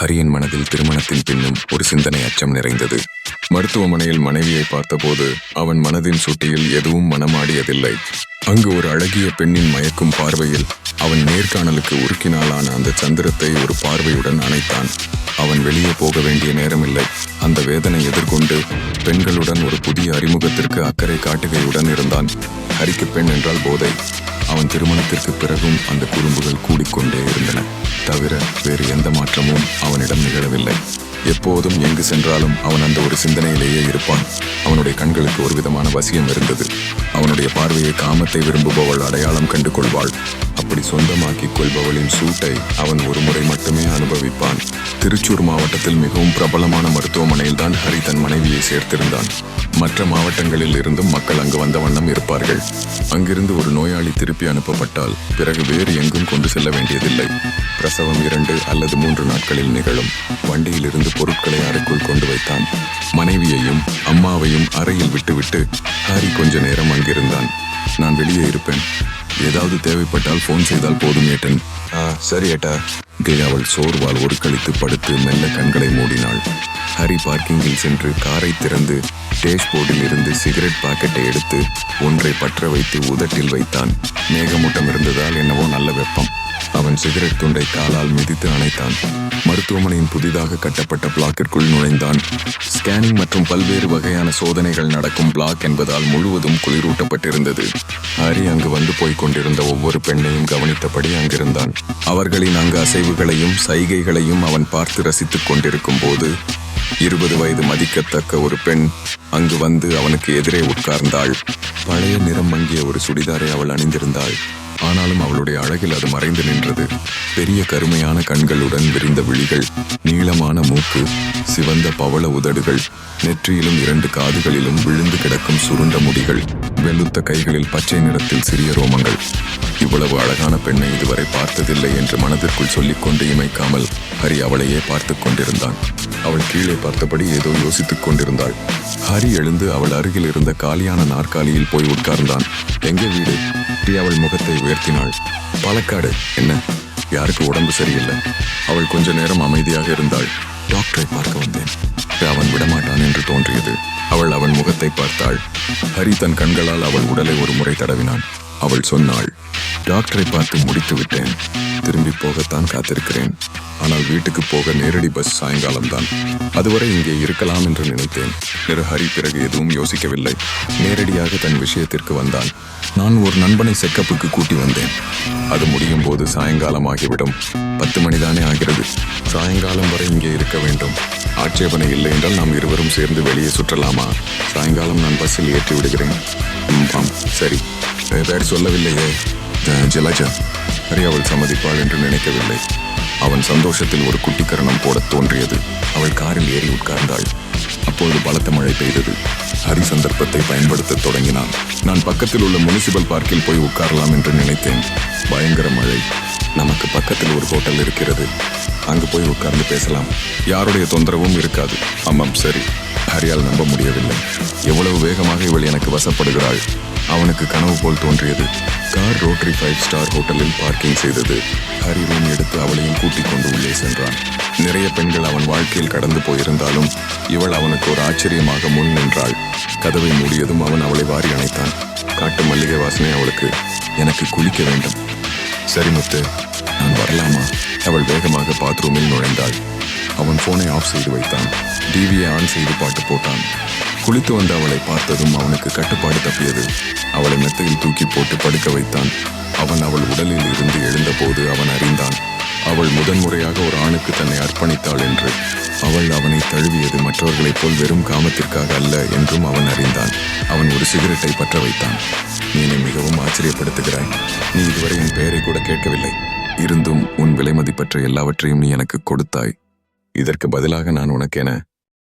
ஹரியின் மனதில் திருமணத்தின் பின்னும் ஒரு சிந்தனை அச்சம் நிறைந்தது. மருத்துவமனையில் மனைவியை பார்த்தபோது அவன் மனதின் சுட்டியில் எதுவும் மனமாடியதில்லை. அங்கு ஒரு அழகிய பெண்ணின் மயக்கும் பார்வையில் அவன் நேர்காணலுக்கு உருக்கினாலான அந்த சந்திரத்தை ஒரு பார்வையுடன் அணைத்தான். அவன் வெளியே போக வேண்டிய நேரமில்லை. அந்த வேதனை எதிர்கொண்டு பெண்களுடன் ஒரு புதிய அறிமுகத்திற்கு அக்கறை காட்டுகையுடன் இருந்தான். ஹரிக்கு பெண் என்றால் போதை. அவன் திருமணத்திற்கு பிறகும் அந்த குறும்புகள் கூடிக்கொண்டே இருந்தன. தவிர வேறு எந்த மாற்றமும் அவனிடம் நிகழவில்லை. எப்போதும் எங்கு சென்றாலும் அவன் அந்த ஒரு சிந்தனையிலேயே இருப்பான். அவனுடைய கண்களுக்கு ஒரு விதமான வசியம் இருந்தது. அவனுடைய பார்வையை காமத்தை விரும்புபவள் அடையாளம் கண்டு கொள்வாள் அப்படி சொந்தமாக்கிக் கொள்பவளின் சூட்டை அவன் ஒரு முறை மட்டுமே அனுபவிப்பான். திருச்சூர் மாவட்டத்தில் மிகவும் பிரபலமான மருத்துவமனையில் தான் ஹரி தன் மனைவியை சேர்த்திருந்தான். மற்ற மாவட்டங்களில் இருந்தும் மக்கள் அங்கு வந்த வண்ணம் இருப்பார்கள். அங்கிருந்து ஒரு நோயாளி திருப்பி அனுப்பப்பட்டால் பிறகு வேறு எங்கும் கொண்டு செல்ல வேண்டியதில்லை. பிரசவம் இரண்டு அல்லது மூன்று நாட்களில் நிகழும். வண்டியில் இருந்து பொருட்களை அறைக்குள் கொண்டு வைத்தான். மனைவியையும் அம்மாவையும் அறையில் விட்டுவிட்டு ஹாரி கொஞ்ச நேரம் அங்கிருந்தான். நான் வெளியே இருப்பேன். ஏதாவது தேவைப்பட்டால் ஃபோன் செய்தால் போதும் ஏட்டன். ஆ சரி ஏட்டா. கே அவள் சோர்வால் ஒரு கழித்து படுத்து மெல்ல கண்களை மூடினாள். ஹரி பார்க்கிங்கில் சென்று காரை திறந்து டேஷ்போர்டில் இருந்து சிகரெட் பாக்கெட்டை எடுத்து ஒன்றை பற்ற வைத்து உதட்டில் வைத்தான். மேகமூட்டம் இருந்ததால் என்னவோ நல்ல வெப்பம். அவன் சிகரெட் துண்டை காலால் மிதித்து அணைத்தான். மருத்துவமனையின் புதிதாக கட்டப்பட்ட பிளாக்கிற்குள் நுழைந்தான். ஸ்கேனிங் மற்றும் பல்வேறு வகையான சோதனைகள் நடக்கும் பிளாக் என்பதால் முழுவதும் குளிரூட்டப்பட்டிருந்தது. ஹரி அங்கு வந்து போய்க் கொண்டிருந்த ஒவ்வொரு பெண்ணையும் கவனித்தபடி அங்கிருந்தான். அவர்களின் அங்கு அசைவுகளையும் சைகைகளையும் அவன் பார்த்து ரசித்துக் கொண்டிருக்கும் போது இருபது வயது மதிக்கத்தக்க ஒரு பெண் அங்கு வந்து அவனுக்கு எதிரே உட்கார்ந்தாள். பழைய நிறம் மங்கிய ஒரு சுடிதாரை அவள் அணிந்திருந்தாள். ஆனாலும் அவளுடைய அழகில் அது மறைந்து நின்றது. பெரிய கருமையான கண்களுடன் விரிந்த விழிகள் நீளமான மூக்கு சிவந்த பவள உதடுகள் நெற்றியிலும் இரண்டு காதுகளிலும் விழுந்து கிடக்கும் சுருண்ட முடிகள் வெளுத்த கைகளில் பச்சை நிறத்தில் சிறிய ரோமங்கள். இவ்வளவு அழகான பெண்ணை இதுவரை பார்த்ததில்லை என்று மனதிற்குள் சொல்லிக்கொண்டு இமைக்காமல் ஹரி அவளையே பார்த்து கொண்டிருந்தான். அவள் கீழே பார்த்தபடி ஏதோ யோசித்துக் கொண்டிருந்தாள். ஹரி எழுந்து அவள் அருகில் இருந்த காலியான நாற்காலியில் போய் உட்கார்ந்தான். எங்கே வீடு? டி அவள் முகத்தை உயர்த்தினாள். பாலக்காடு என்ன? யாருக்கு உடம்பு சரியில்லை? அவள் கொஞ்ச நேரம் அமைதியாக இருந்தாள். டாக்டரை பார்க்க வந்தேன். அவன் விடமாட்டான் என்று தோன்றியது. அவள் அவன் முகத்தை பார்த்தாள். ஹரி தன் கண்களால் அவள் உடலை ஒரு முறை தடவினான். அவள் சொன்னாள் டாக்டரை பார்த்து முடித்து விட்டேன் திரும்பி போகத்தான் காத்திருக்கிறேன். ஆனால் வீட்டுக்கு போக நேரடி பஸ் சாயங்காலம்தான். அதுவரை இங்கே இருக்கலாம் என்று நினைத்தேன். கிருஹரி பிறகு எதுவும் யோசிக்கவில்லை. நேரடியாக தன் விஷயத்திற்கு வந்தான். நான் ஒரு நண்பனை செக்கப்புக்கு கூட்டி வந்தேன். அது முடியும் போது சாயங்காலம் ஆகிவிடும் பத்து மணிதானே ஆகிறது. சாயங்காலம் வரை இங்கே இருக்க வேண்டும். ஆட்சேபனை இல்லை என்றால் நாம் இருவரும் சேர்ந்து வெளியே சுற்றலாமா? சாயங்காலம் நான் பஸ்ஸில் ஏற்றி விடுகிறேன். ஆம் சரி. வேறு சொல்லவில்லையே. ஜலஜா ஹரி அவள் சம்மதிப்பாள் என்று நினைக்கவில்லை. அவன் சந்தோஷத்தில் ஒரு குட்டிக்கரணம் போட தோன்றியது. அவள் காரில் ஏறி உட்கார்ந்தாள். அப்போது பலத்த மழை பெய்தது. ஹரி சந்தர்ப்பத்தை பயன்படுத்தத் தொடங்கினான். நான் பக்கத்தில் உள்ள முனிசிபல் பார்க்கில் போய் உட்காரலாம் என்று நினைத்தேன். பயங்கர மழை. நமக்கு பக்கத்தில் ஒரு ஹோட்டல் இருக்கிறது. அங்கு போய் உட்கார்ந்து பேசலாம். யாருடைய தொந்தரவும் இருக்காது. ஆமாம் சரி. ஹரியால் நம்ப முடியவில்லை. எவ்வளவு வேகமாக இவள் எனக்கு வசப்படுகிறாள். அவனுக்கு கனவு போல் தோன்றியது. கார் ரோட்டரி ஃபைவ் ஸ்டார் ஹோட்டலில் பார்க்கிங் செய்தது. ஹரி ரூம் எடுத்து அவளையும் கூட்டிக் கொண்டு உள்ளே சென்றான். நிறைய பெண்கள் அவன் வாழ்க்கையில் கடந்து போயிருந்தாலும் இவள் அவனுக்கு ஒரு ஆச்சரியமாக முன் நின்றாள். கதவை மூடியதும் அவன் அவளை வாரி அணைத்தான். காட்டு மல்லிகை வாசனை அவளுக்கு எனக்கு குளிக்க வேண்டும். சரி முத்து நான் வரலாமா? அவள் வேகமாக பாத்ரூமில் நுழைந்தாள். அவன் போனை ஆஃப் செய்து வைத்தான். டிவியை ஆன் செய்து பாட்டு போட்டான். குளித்து வந்த அவளை பார்த்ததும் அவனுக்கு கட்டுப்பாடு தப்பியது. அவளை மெத்தையில் தூக்கி போட்டு படுக்க வைத்தான். அவன் அவள் உடலில் இருந்து எழுந்தபோது அவன் அறிந்தான். அவள் முதன்முறையாக ஒரு ஆணுக்கு தன்னை அர்ப்பணித்தாள் என்று. அவள் அவனை தழுவியது மற்றவர்களைப் போல் வெறும் காமத்திற்காக அல்ல என்றும் அவன் அறிந்தான். அவன் ஒரு சிகரெட்டை பற்ற வைத்தான். நீ என்னை மிகவும் ஆச்சரியப்படுத்துகிறாய். நீ இதுவரை என் பெயரை கூட கேட்கவில்லை. இருந்தும் உன் விலைமதிப்பற்ற எல்லாவற்றையும் நீ எனக்கு கொடுத்தாய். இதற்கு பதிலாக நான் உனக்கென